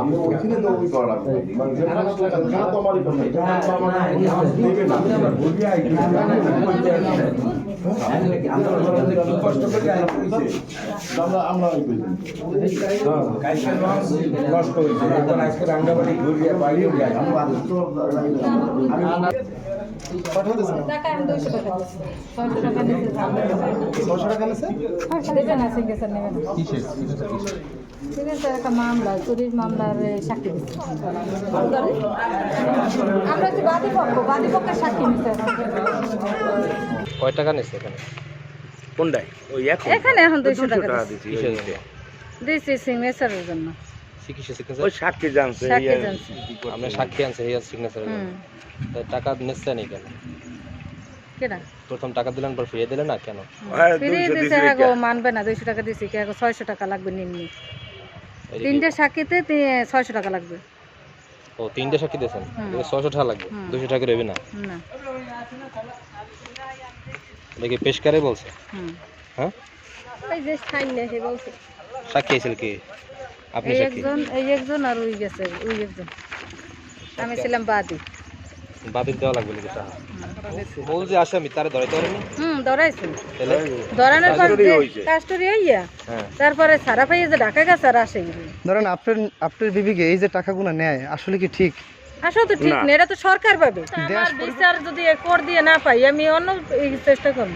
আমি ওইখানে তো ওই করা লাগবে মানে যে টাকা টাকা টাকা তো আমারই কথা টাকা আমার দেবে না আমরা আমরা। নষ্ট হয়েছে। এখন আজকে ঘুরিয়ে বাইরে মামলা চুরির মামলার সাক্ষী আমরা বাদী পক্ষ বাদী পক্ষের সাক্ষী নিতে কয় টাকা নিচ্ছে এখানে? কোনটাই ওই এখন? এখানে এখন দুইশো টাকা কিসের জন্য? দিচ্ছি সিগনেচারের জন্য। চিকিৎসা সিগনেচার ওই সাক্ষী জানছে সাক্ষী জানছে। আপনি সাক্ষী আনছে এই সিগনেচার হুম। টাকা নিচ্ছে নি কেন কেনা প্রথম টাকা দিলেন পর ফিরিয়ে দিলেন না কেন? হ্যাঁ, ফিরিয়ে দিছে হ্যাঁ গো মানবে না দুইশো টাকা দিছি কে ছয়শো টাকা লাগবে নিম্নি। এই তিনটে সাক্ষীতে তি- ছয়শো টাকা লাগবে। ও তিনটে সাক্ষী দিয়েছেন। ছয়শো টাকা লাগবে। দুশো টাকা রবি না দেখি পেশকারে বলছে? হ্যাঁ? সাক্ষী আছে কি? আপনি একজন এই একজন আর ওই গেছে ওই একজন। আমি ছিলাম বাদী। বাতিল দেওয়া লাগবে নাকি টাকা বল যে আসামি আমি তারে ধরাইতে পারিনি হুম ধরাইছে তাহলে? ধরানোর পর যে কাস্টরি হইয়া হ্যাঁ। তারপরে সারা পাইয়ে যে ঢাকা গেছে আর আসে ধরেন আপনার আপনার বিবিকে এই যে টাকাগুলো নেয় আসলে কি ঠিক? আসলে তো ঠিক না। এটা তো সরকার পাবে। আমার বিচার যদি কর দিয়ে না পাই আমি অন্য এই চেষ্টা করব।